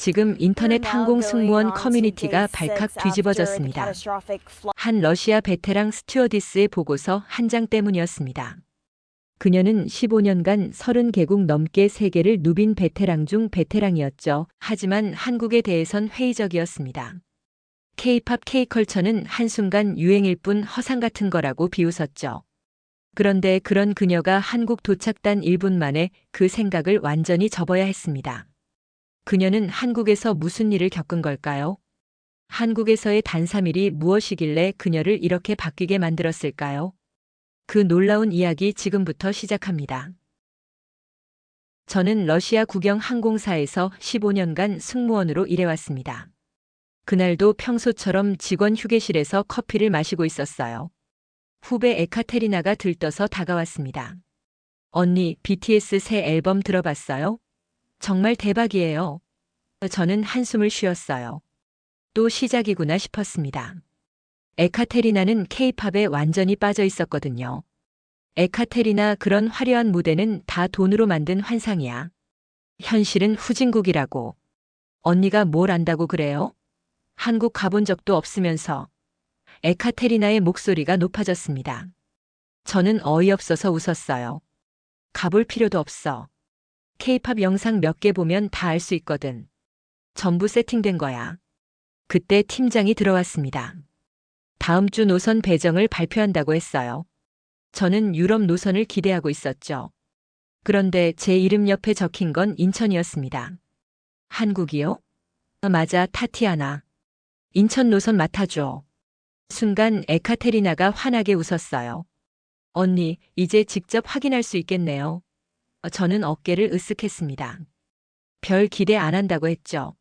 지금 인터넷 항공 승무원 커뮤니티가 발칵 뒤집어졌습니다. 한 러시아 베테랑 스튜어디스의 보고서 한 장 때문이었습니다. 그녀는 15년간 30개국 넘게 세계를 누빈 베테랑 중 베테랑이었죠. 하지만 한국에 대해선 회의적이었습니다. K-팝 K-컬처는 한순간 유행일 뿐 허상 같은 거라고 비웃었죠. 그런데 그런 그녀가 한국 도착단 1분 만에 그 생각을 완전히 접어야 했습니다. 그녀는 한국에서 무슨 일을 겪은 걸까요? 한국에서의 단 3일이 무엇이길래 그녀를 이렇게 바뀌게 만들었을까요? 그 놀라운 이야기 지금부터 시작합니다. 저는 러시아 국영 항공사에서 15년간 승무원으로 일해왔습니다. 그날도 평소처럼 직원 휴게실에서 커피를 마시고 있었어요. 후배 에카테리나가 들떠서 다가왔습니다. 언니, BTS 새 앨범 들어봤어요? 정말 대박이에요. 저는 한숨을 쉬었어요. 또 시작이구나 싶었습니다. 에카테리나는 케이팝에 완전히 빠져 있었거든요. 에카테리나 그런 화려한 무대는 다 돈으로 만든 환상이야. 현실은 후진국이라고. 언니가 뭘 안다고 그래요? 한국 가본 적도 없으면서. 에카테리나의 목소리가 높아졌습니다. 저는 어이없어서 웃었어요. 가볼 필요도 없어. 케이팝 영상 몇 개 보면 다 알 수 있거든. 전부 세팅된 거야. 그때 팀장이 들어왔습니다. 다음 주 노선 배정을 발표한다고 했어요. 저는 유럽 노선을 기대하고 있었죠. 그런데 제 이름 옆에 적힌 건 인천이었습니다. 한국이요? 아, 맞아, 타티아나. 인천 노선 맡아줘. 순간 에카테리나가 환하게 웃었어요. 언니, 이제 직접 확인할 수 있겠네요. 어, 저는 어깨를 으쓱했습니다. 별 기대 안 한다고 했죠.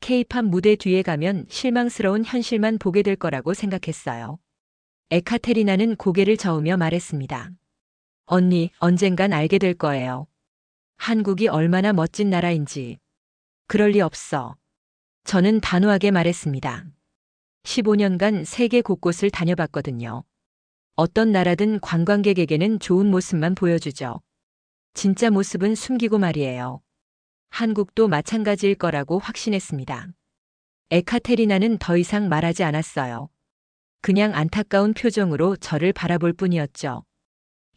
케이팝 무대 뒤에 가면 실망스러운 현실만 보게 될 거라고 생각했어요. 에카테리나는 고개를 저으며 말했습니다. 언니, 언젠간 알게 될 거예요. 한국이 얼마나 멋진 나라인지. 그럴 리 없어. 저는 단호하게 말했습니다. 15년간 세계 곳곳을 다녀봤거든요. 어떤 나라든 관광객에게는 좋은 모습만 보여주죠. 진짜 모습은 숨기고 말이에요. 한국도 마찬가지일 거라고 확신했습니다. 에카테리나는 더 이상 말하지 않았어요. 그냥 안타까운 표정으로 저를 바라볼 뿐이었죠.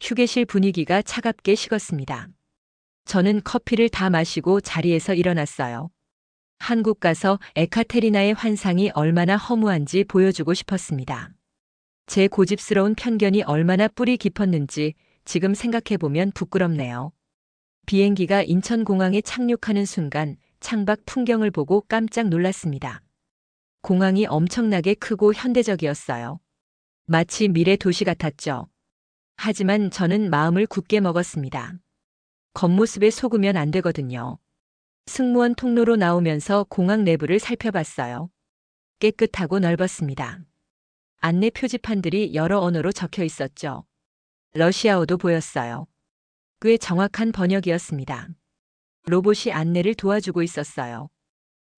휴게실 분위기가 차갑게 식었습니다. 저는 커피를 다 마시고 자리에서 일어났어요. 한국 가서 에카테리나의 환상이 얼마나 허무한지 보여주고 싶었습니다. 제 고집스러운 편견이 얼마나 뿌리 깊었는지 지금 생각해보면 부끄럽네요. 비행기가 인천공항에 착륙하는 순간 창밖 풍경을 보고 깜짝 놀랐습니다. 공항이 엄청나게 크고 현대적이었어요. 마치 미래 도시 같았죠. 하지만 저는 마음을 굳게 먹었습니다. 겉모습에 속으면 안 되거든요. 승무원 통로로 나오면서 공항 내부를 살펴봤어요. 깨끗하고 넓었습니다. 안내 표지판들이 여러 언어로 적혀 있었죠. 러시아어도 보였어요. 꽤 정확한 번역이었습니다. 로봇이 안내를 도와주고 있었어요.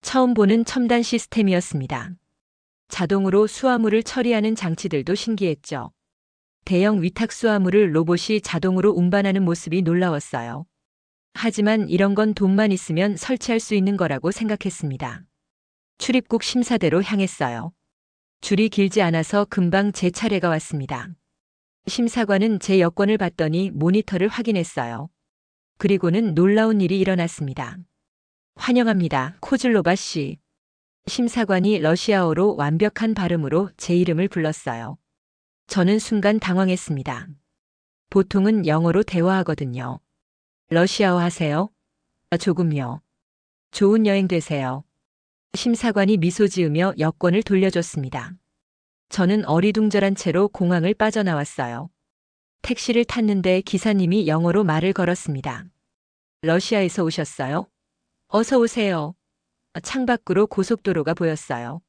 처음 보는 첨단 시스템이었습니다. 자동으로 수화물을 처리하는 장치들도 신기했죠. 대형 위탁 수화물을 로봇이 자동으로 운반하는 모습이 놀라웠어요. 하지만 이런 건 돈만 있으면 설치할 수 있는 거라고 생각했습니다. 출입국 심사대로 향했어요. 줄이 길지 않아서 금방 제 차례가 왔습니다. 심사관은 제 여권을 봤더니 모니터를 확인했어요. 그리고는 놀라운 일이 일어났습니다. 환영합니다. 코즐로바 씨. 심사관이 러시아어로 완벽한 발음으로 제 이름을 불렀어요. 저는 순간 당황했습니다. 보통은 영어로 대화하거든요. 러시아어 하세요? 아, 조금요. 좋은 여행 되세요. 심사관이 미소 지으며 여권을 돌려줬습니다. 저는 어리둥절한 채로 공항을 빠져나왔어요. 택시를 탔는데 기사님이 영어로 말을 걸었습니다. 러시아에서 오셨어요? 어서 오세요. 창밖으로 고속도로가 보였어요.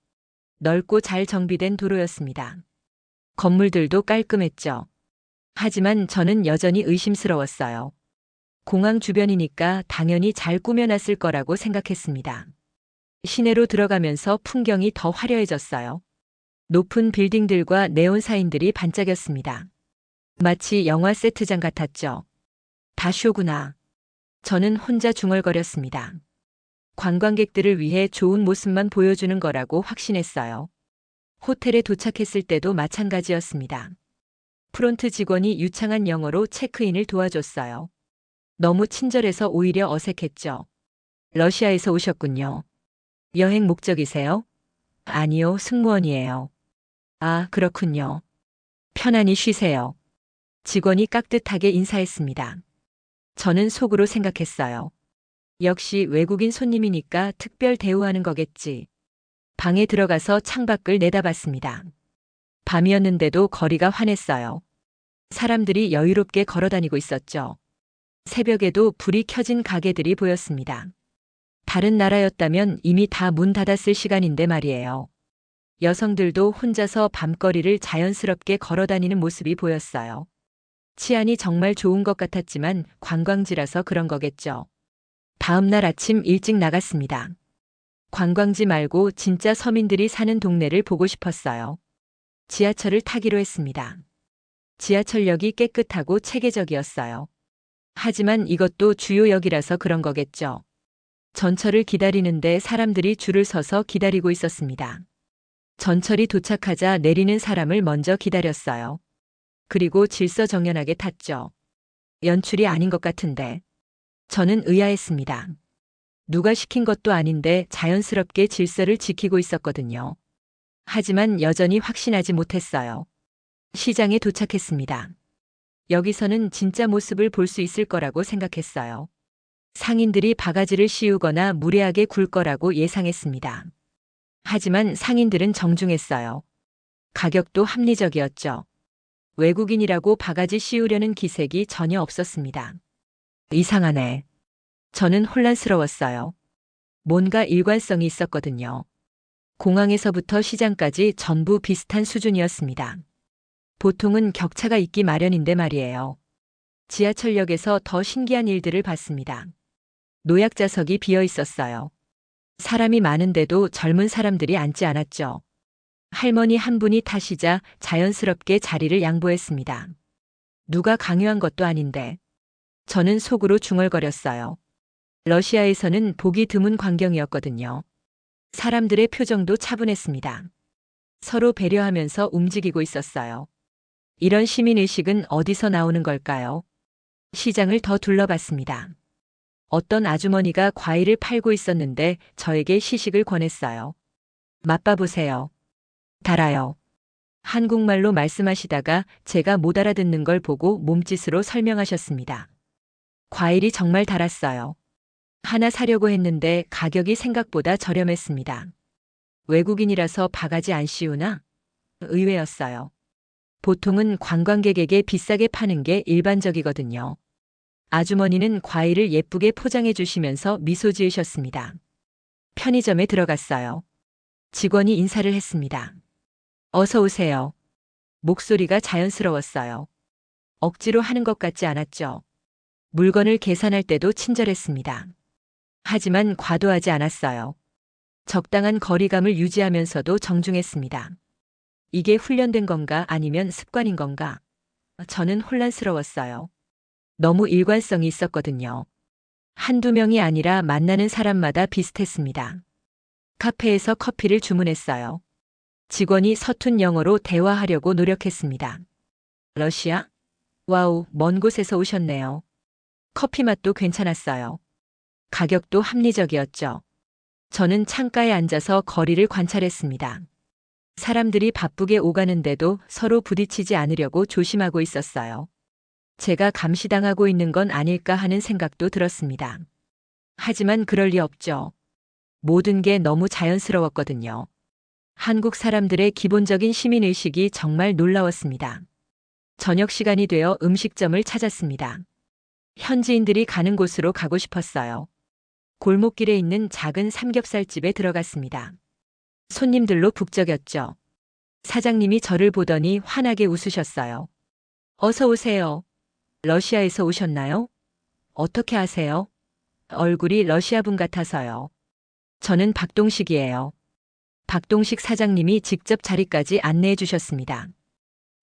넓고 잘 정비된 도로였습니다. 건물들도 깔끔했죠. 하지만 저는 여전히 의심스러웠어요. 공항 주변이니까 당연히 잘 꾸며놨을 거라고 생각했습니다. 시내로 들어가면서 풍경이 더 화려해졌어요. 높은 빌딩들과 네온 사인들이 반짝였습니다. 마치 영화 세트장 같았죠. 다 쇼구나. 저는 혼자 중얼거렸습니다. 관광객들을 위해 좋은 모습만 보여주는 거라고 확신했어요. 호텔에 도착했을 때도 마찬가지였습니다. 프론트 직원이 유창한 영어로 체크인을 도와줬어요. 너무 친절해서 오히려 어색했죠. 러시아에서 오셨군요. 여행 목적이세요? 아니요, 승무원이에요. 아, 그렇군요. 편안히 쉬세요. 직원이 깍듯하게 인사했습니다. 저는 속으로 생각했어요. 역시 외국인 손님이니까 특별 대우하는 거겠지. 방에 들어가서 창밖을 내다봤습니다. 밤이었는데도 거리가 환했어요. 사람들이 여유롭게 걸어 다니고 있었죠. 새벽에도 불이 켜진 가게들이 보였습니다. 다른 나라였다면 이미 다 문 닫았을 시간인데 말이에요. 여성들도 혼자서 밤거리를 자연스럽게 걸어 다니는 모습이 보였어요. 치안이 정말 좋은 것 같았지만 관광지라서 그런 거겠죠. 다음 날 아침 일찍 나갔습니다. 관광지 말고 진짜 서민들이 사는 동네를 보고 싶었어요. 지하철을 타기로 했습니다. 지하철역이 깨끗하고 체계적이었어요. 하지만 이것도 주요역이라서 그런 거겠죠. 전철을 기다리는데 사람들이 줄을 서서 기다리고 있었습니다. 전철이 도착하자 내리는 사람을 먼저 기다렸어요. 그리고 질서정연하게 탔죠. 연출이 아닌 것 같은데. 저는 의아했습니다. 누가 시킨 것도 아닌데 자연스럽게 질서를 지키고 있었거든요. 하지만 여전히 확신하지 못했어요. 시장에 도착했습니다. 여기서는 진짜 모습을 볼 수 있을 거라고 생각했어요. 상인들이 바가지를 씌우거나 무례하게 굴 거라고 예상했습니다. 하지만 상인들은 정중했어요. 가격도 합리적이었죠. 외국인이라고 바가지 씌우려는 기색이 전혀 없었습니다. 이상하네. 저는 혼란스러웠어요. 뭔가 일관성이 있었거든요. 공항에서부터 시장까지 전부 비슷한 수준이었습니다. 보통은 격차가 있기 마련인데 말이에요. 지하철역에서 더 신기한 일들을 봤습니다. 노약자석이 비어 있었어요. 사람이 많은데도 젊은 사람들이 앉지 않았죠. 할머니 한 분이 타시자 자연스럽게 자리를 양보했습니다. 누가 강요한 것도 아닌데. 저는 속으로 중얼거렸어요. 러시아에서는 보기 드문 광경이었거든요. 사람들의 표정도 차분했습니다. 서로 배려하면서 움직이고 있었어요. 이런 시민의식은 어디서 나오는 걸까요? 시장을 더 둘러봤습니다. 어떤 아주머니가 과일을 팔고 있었는데 저에게 시식을 권했어요. 맛봐보세요. 달아요. 한국말로 말씀하시다가 제가 못 알아듣는 걸 보고 몸짓으로 설명하셨습니다. 과일이 정말 달았어요. 하나 사려고 했는데 가격이 생각보다 저렴했습니다. 외국인이라서 바가지 안 씌우나? 의외였어요. 보통은 관광객에게 비싸게 파는 게 일반적이거든요. 아주머니는 과일을 예쁘게 포장해 주시면서 미소 지으셨습니다. 편의점에 들어갔어요. 직원이 인사를 했습니다. 어서 오세요. 목소리가 자연스러웠어요. 억지로 하는 것 같지 않았죠. 물건을 계산할 때도 친절했습니다. 하지만 과도하지 않았어요. 적당한 거리감을 유지하면서도 정중했습니다. 이게 훈련된 건가 아니면 습관인 건가? 저는 혼란스러웠어요. 너무 일관성이 있었거든요. 한두 명이 아니라 만나는 사람마다 비슷했습니다. 카페에서 커피를 주문했어요. 직원이 서툰 영어로 대화하려고 노력했습니다. 러시아? 와우, 먼 곳에서 오셨네요. 커피 맛도 괜찮았어요. 가격도 합리적이었죠. 저는 창가에 앉아서 거리를 관찰했습니다. 사람들이 바쁘게 오가는데도 서로 부딪히지 않으려고 조심하고 있었어요. 제가 감시당하고 있는 건 아닐까 하는 생각도 들었습니다. 하지만 그럴 리 없죠. 모든 게 너무 자연스러웠거든요. 한국 사람들의 기본적인 시민의식이 정말 놀라웠습니다. 저녁 시간이 되어 음식점을 찾았습니다. 현지인들이 가는 곳으로 가고 싶었어요. 골목길에 있는 작은 삼겹살집에 들어갔습니다. 손님들로 북적였죠. 사장님이 저를 보더니 환하게 웃으셨어요. 어서 오세요. 러시아에서 오셨나요? 어떻게 아세요? 얼굴이 러시아 분 같아서요. 저는 박동식이에요. 박동식 사장님이 직접 자리까지 안내해 주셨습니다.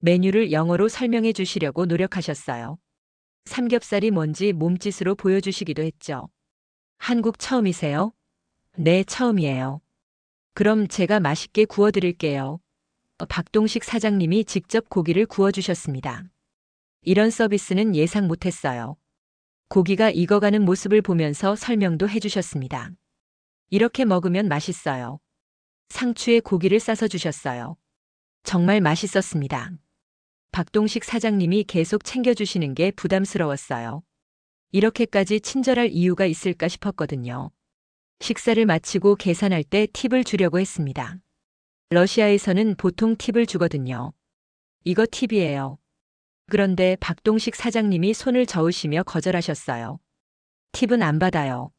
메뉴를 영어로 설명해 주시려고 노력하셨어요. 삼겹살이 뭔지 몸짓으로 보여주시기도 했죠. 한국 처음이세요? 네, 처음이에요. 그럼 제가 맛있게 구워드릴게요. 어, 박동식 사장님이 직접 고기를 구워주셨습니다. 이런 서비스는 예상 못했어요. 고기가 익어가는 모습을 보면서 설명도 해주셨습니다. 이렇게 먹으면 맛있어요. 상추에 고기를 싸서 주셨어요. 정말 맛있었습니다. 박동식 사장님이 계속 챙겨주시는 게 부담스러웠어요. 이렇게까지 친절할 이유가 있을까 싶었거든요. 식사를 마치고 계산할 때 팁을 주려고 했습니다. 러시아에서는 보통 팁을 주거든요. 이거 팁이에요. 그런데 박동식 사장님이 손을 저으시며 거절하셨어요. 팁은 안 받아요.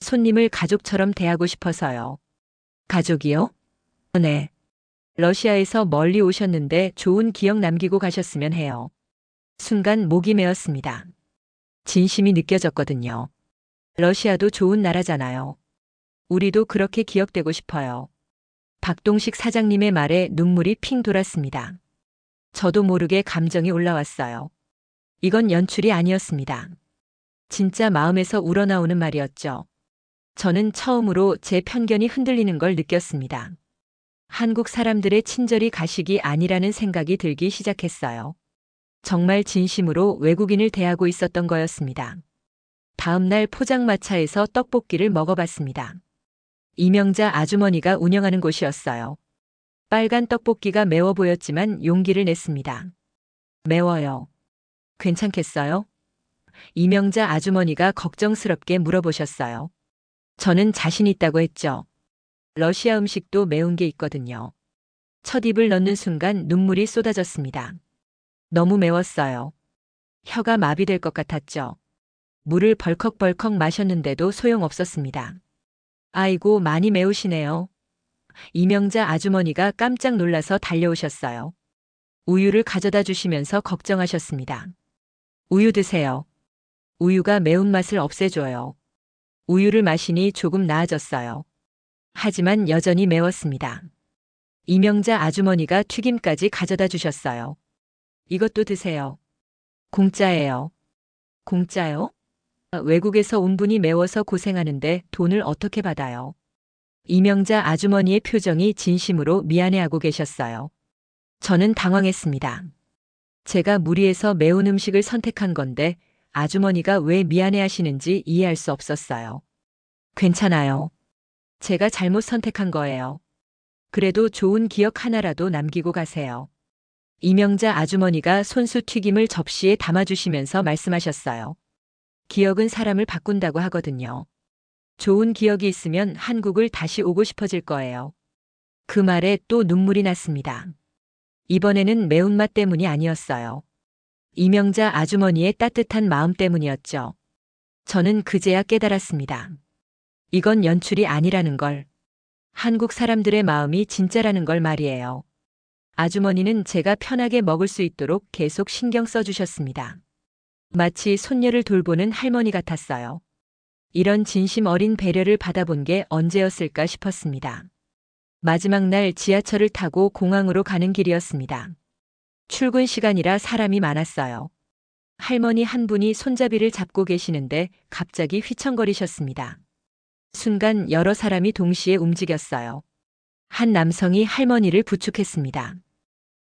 손님을 가족처럼 대하고 싶어서요. 가족이요? 네. 러시아에서 멀리 오셨는데 좋은 기억 남기고 가셨으면 해요. 순간 목이 메었습니다. 진심이 느껴졌거든요. 러시아도 좋은 나라잖아요. 우리도 그렇게 기억되고 싶어요. 박동식 사장님의 말에 눈물이 핑 돌았습니다. 저도 모르게 감정이 올라왔어요. 이건 연출이 아니었습니다. 진짜 마음에서 우러나오는 말이었죠. 저는 처음으로 제 편견이 흔들리는 걸 느꼈습니다. 한국 사람들의 친절이 가식이 아니라는 생각이 들기 시작했어요. 정말 진심으로 외국인을 대하고 있었던 거였습니다. 다음 날 포장마차에서 떡볶이를 먹어봤습니다. 이명자 아주머니가 운영하는 곳이었어요. 빨간 떡볶이가 매워 보였지만 용기를 냈습니다. 매워요. 괜찮겠어요? 이명자 아주머니가 걱정스럽게 물어보셨어요. 저는 자신 있다고 했죠. 러시아 음식도 매운 게 있거든요. 첫 입을 넣는 순간 눈물이 쏟아졌습니다. 너무 매웠어요. 혀가 마비될 것 같았죠. 물을 벌컥벌컥 마셨는데도 소용없었습니다. 아이고, 많이 매우시네요. 이명자 아주머니가 깜짝 놀라서 달려오셨어요. 우유를 가져다 주시면서 걱정하셨습니다. 우유 드세요. 우유가 매운맛을 없애줘요. 우유를 마시니 조금 나아졌어요. 하지만 여전히 매웠습니다. 이명자 아주머니가 튀김까지 가져다 주셨어요. 이것도 드세요. 공짜예요. 공짜요? 외국에서 온 분이 매워서 고생하는데 돈을 어떻게 받아요? 이명자 아주머니의 표정이 진심으로 미안해하고 계셨어요. 저는 당황했습니다. 제가 무리해서 매운 음식을 선택한 건데 아주머니가 왜 미안해 하시는지 이해할 수 없었어요. 괜찮아요. 제가 잘못 선택한 거예요. 그래도 좋은 기억 하나라도 남기고 가세요. 이명자 아주머니가 손수 튀김을 접시에 담아주시면서 말씀하셨어요. 기억은 사람을 바꾼다고 하거든요. 좋은 기억이 있으면 한국을 다시 오고 싶어질 거예요. 그 말에 또 눈물이 났습니다. 이번에는 매운맛 때문이 아니었어요. 이명자 아주머니의 따뜻한 마음 때문이었죠. 저는 그제야 깨달았습니다. 이건 연출이 아니라는 걸. 한국 사람들의 마음이 진짜라는 걸 말이에요. 아주머니는 제가 편하게 먹을 수 있도록 계속 신경 써주셨습니다. 마치 손녀를 돌보는 할머니 같았어요. 이런 진심 어린 배려를 받아본 게 언제였을까 싶었습니다. 마지막 날 지하철을 타고 공항으로 가는 길이었습니다. 출근 시간이라 사람이 많았어요. 할머니 한 분이 손잡이를 잡고 계시는데 갑자기 휘청거리셨습니다. 순간 여러 사람이 동시에 움직였어요. 한 남성이 할머니를 부축했습니다.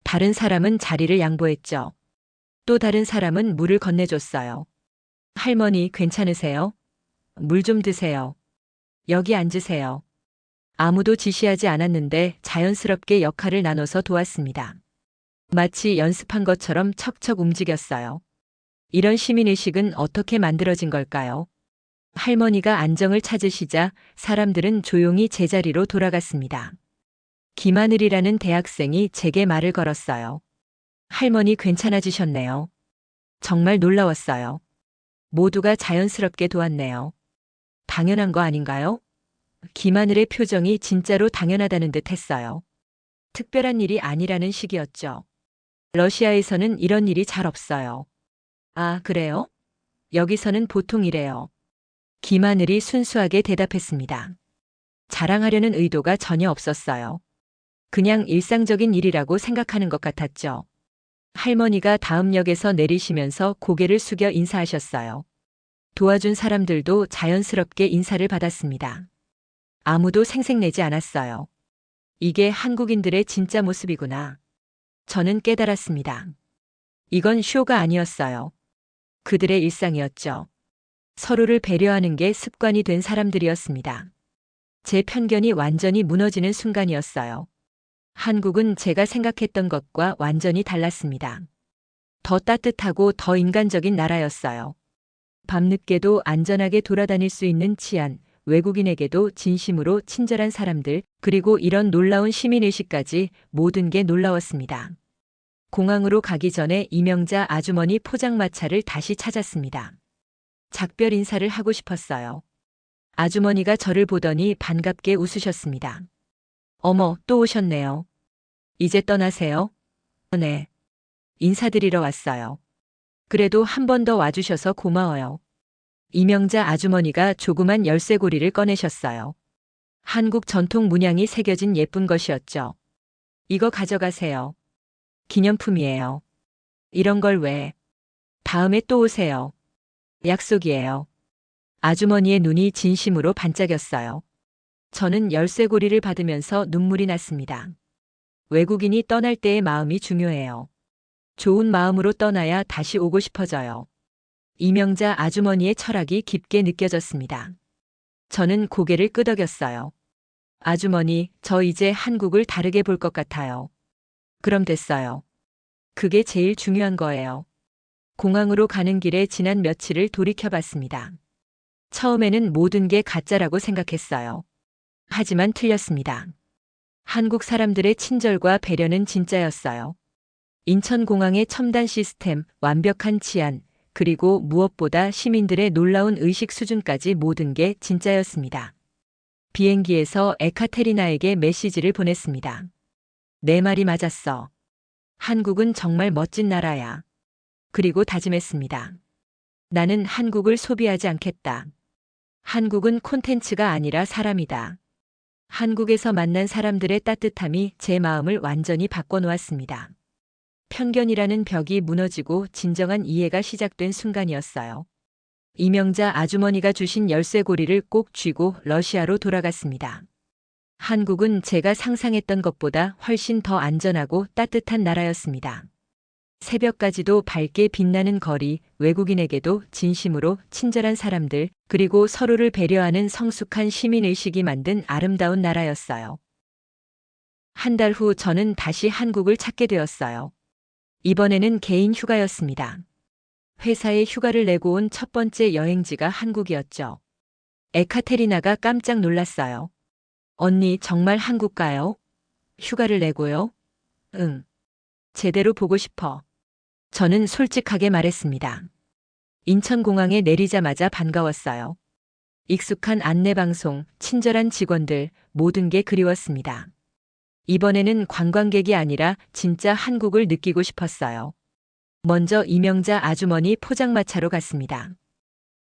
다른 사람은 자리를 양보했죠. 또 다른 사람은 물을 건네줬어요. 할머니 괜찮으세요? 물 좀 드세요. 여기 앉으세요. 아무도 지시하지 않았는데 자연스럽게 역할을 나눠서 도왔습니다. 마치 연습한 것처럼 척척 움직였어요. 이런 시민의식은 어떻게 만들어진 걸까요? 할머니가 안정을 찾으시자 사람들은 조용히 제자리로 돌아갔습니다. 김하늘이라는 대학생이 제게 말을 걸었어요. 할머니 괜찮아지셨네요. 정말 놀라웠어요. 모두가 자연스럽게 도왔네요. 당연한 거 아닌가요? 김하늘의 표정이 진짜로 당연하다는 듯 했어요. 특별한 일이 아니라는 식이었죠. 러시아에서는 이런 일이 잘 없어요. 아, 그래요? 여기서는 보통 이래요. 김하늘이 순수하게 대답했습니다. 자랑하려는 의도가 전혀 없었어요. 그냥 일상적인 일이라고 생각하는 것 같았죠. 할머니가 다음 역에서 내리시면서 고개를 숙여 인사하셨어요. 도와준 사람들도 자연스럽게 인사를 받았습니다. 아무도 생색내지 않았어요. 이게 한국인들의 진짜 모습이구나. 저는 깨달았습니다. 이건 쇼가 아니었어요. 그들의 일상이었죠. 서로를 배려하는 게 습관이 된 사람들이었습니다. 제 편견이 완전히 무너지는 순간이었어요. 한국은 제가 생각했던 것과 완전히 달랐습니다. 더 따뜻하고 더 인간적인 나라였어요. 밤늦게도 안전하게 돌아다닐 수 있는 치안, 외국인에게도 진심으로 친절한 사람들, 그리고 이런 놀라운 시민의식까지 모든 게 놀라웠습니다. 공항으로 가기 전에 이명자 아주머니 포장마차를 다시 찾았습니다. 작별 인사를 하고 싶었어요. 아주머니가 저를 보더니 반갑게 웃으셨습니다. 어머, 또 오셨네요. 이제 떠나세요? 네. 인사드리러 왔어요. 그래도 한 번 더 와주셔서 고마워요. 이명자 아주머니가 조그만 열쇠고리를 꺼내셨어요. 한국 전통 문양이 새겨진 예쁜 것이었죠. 이거 가져가세요. 기념품이에요. 이런 걸 왜? 다음에 또 오세요. 약속이에요. 아주머니의 눈이 진심으로 반짝였어요. 저는 열쇠고리를 받으면서 눈물이 났습니다. 외국인이 떠날 때의 마음이 중요해요. 좋은 마음으로 떠나야 다시 오고 싶어져요. 이명자 아주머니의 철학이 깊게 느껴졌습니다. 저는 고개를 끄덕였어요. 아주머니, 저 이제 한국을 다르게 볼 것 같아요. 그럼 됐어요. 그게 제일 중요한 거예요. 공항으로 가는 길에 지난 며칠을 돌이켜봤습니다. 처음에는 모든 게 가짜라고 생각했어요. 하지만 틀렸습니다. 한국 사람들의 친절과 배려는 진짜였어요. 인천공항의 첨단 시스템, 완벽한 치안, 그리고 무엇보다 시민들의 놀라운 의식 수준까지 모든 게 진짜였습니다. 비행기에서 에카테리나에게 메시지를 보냈습니다. 내 말이 맞았어. 한국은 정말 멋진 나라야. 그리고 다짐했습니다. 나는 한국을 소비하지 않겠다. 한국은 콘텐츠가 아니라 사람이다. 한국에서 만난 사람들의 따뜻함이 제 마음을 완전히 바꿔놓았습니다. 편견이라는 벽이 무너지고 진정한 이해가 시작된 순간이었어요. 이명자 아주머니가 주신 열쇠고리를 꼭 쥐고 러시아로 돌아갔습니다. 한국은 제가 상상했던 것보다 훨씬 더 안전하고 따뜻한 나라였습니다. 새벽까지도 밝게 빛나는 거리, 외국인에게도 진심으로 친절한 사람들, 그리고 서로를 배려하는 성숙한 시민의식이 만든 아름다운 나라였어요. 한 달 후 저는 다시 한국을 찾게 되었어요. 이번에는 개인 휴가였습니다. 회사에 휴가를 내고 온 첫 번째 여행지가 한국이었죠. 에카테리나가 깜짝 놀랐어요. 언니 정말 한국 가요? 휴가를 내고요? 응. 제대로 보고 싶어. 저는 솔직하게 말했습니다. 인천공항에 내리자마자 반가웠어요. 익숙한 안내방송, 친절한 직원들, 모든 게 그리웠습니다. 이번에는 관광객이 아니라 진짜 한국을 느끼고 싶었어요. 먼저 이명자 아주머니 포장마차로 갔습니다.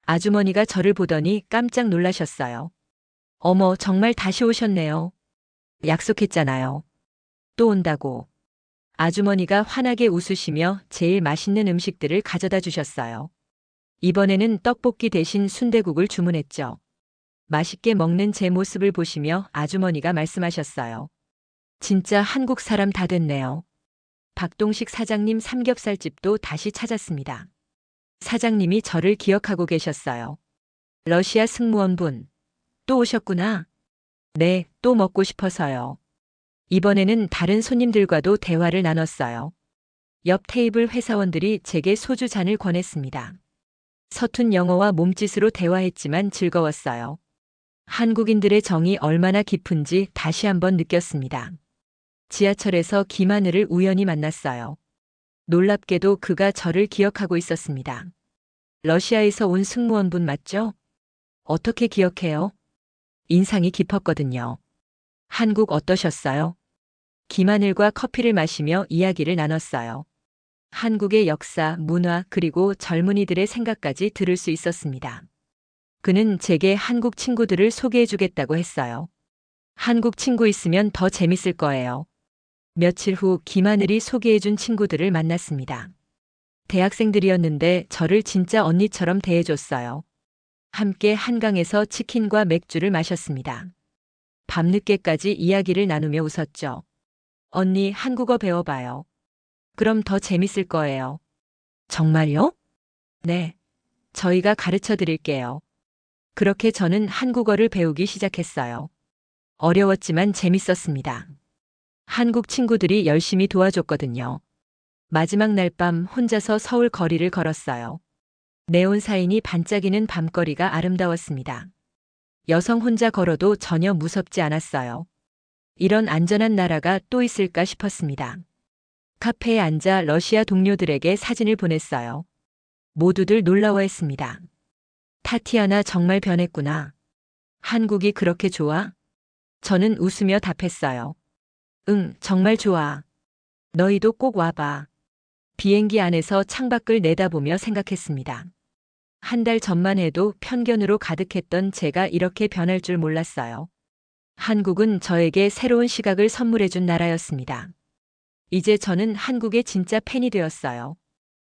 아주머니가 저를 보더니 깜짝 놀라셨어요. 어머, 정말 다시 오셨네요. 약속했잖아요. 또 온다고. 아주머니가 환하게 웃으시며 제일 맛있는 음식들을 가져다 주셨어요. 이번에는 떡볶이 대신 순대국을 주문했죠. 맛있게 먹는 제 모습을 보시며 아주머니가 말씀하셨어요. 진짜 한국 사람 다 됐네요. 박동식 사장님 삼겹살집도 다시 찾았습니다. 사장님이 저를 기억하고 계셨어요. 러시아 승무원분. 또 오셨구나. 네, 또 먹고 싶어서요. 이번에는 다른 손님들과도 대화를 나눴어요. 옆 테이블 회사원들이 제게 소주 잔을 권했습니다. 서툰 영어와 몸짓으로 대화했지만 즐거웠어요. 한국인들의 정이 얼마나 깊은지 다시 한번 느꼈습니다. 지하철에서 김하늘을 우연히 만났어요. 놀랍게도 그가 저를 기억하고 있었습니다. 러시아에서 온 승무원분 맞죠? 어떻게 기억해요? 인상이 깊었거든요. 한국 어떠셨어요? 김하늘과 커피를 마시며 이야기를 나눴어요. 한국의 역사, 문화, 그리고 젊은이들의 생각까지 들을 수 있었습니다. 그는 제게 한국 친구들을 소개해 주겠다고 했어요. 한국 친구 있으면 더 재밌을 거예요. 며칠 후 김하늘이 소개해 준 친구들을 만났습니다. 대학생들이었는데 저를 진짜 언니처럼 대해줬어요. 함께 한강에서 치킨과 맥주를 마셨습니다. 밤늦게까지 이야기를 나누며 웃었죠. 언니 한국어 배워봐요. 그럼 더 재밌을 거예요. 정말요? 네. 저희가 가르쳐 드릴게요. 그렇게 저는 한국어를 배우기 시작했어요. 어려웠지만 재밌었습니다. 한국 친구들이 열심히 도와줬거든요. 마지막 날 밤 혼자서 서울 거리를 걸었어요. 네온 사인이 반짝이는 밤거리가 아름다웠습니다. 여성 혼자 걸어도 전혀 무섭지 않았어요. 이런 안전한 나라가 또 있을까 싶었습니다. 카페에 앉아 러시아 동료들에게 사진을 보냈어요. 모두들 놀라워했습니다. 타티아나 정말 변했구나. 한국이 그렇게 좋아? 저는 웃으며 답했어요. 응, 정말 좋아. 너희도 꼭 와봐. 비행기 안에서 창밖을 내다보며 생각했습니다. 한 달 전만 해도 편견으로 가득했던 제가 이렇게 변할 줄 몰랐어요. 한국은 저에게 새로운 시각을 선물해준 나라였습니다. 이제 저는 한국의 진짜 팬이 되었어요.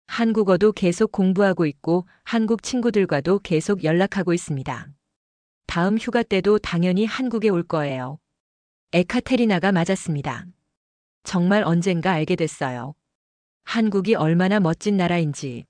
한국어도 계속 공부하고 있고 한국 친구들과도 계속 연락하고 있습니다. 다음 휴가 때도 당연히 한국에 올 거예요. 에카테리나가 맞았습니다. 정말 언젠가 알게 됐어요. 한국이 얼마나 멋진 나라인지.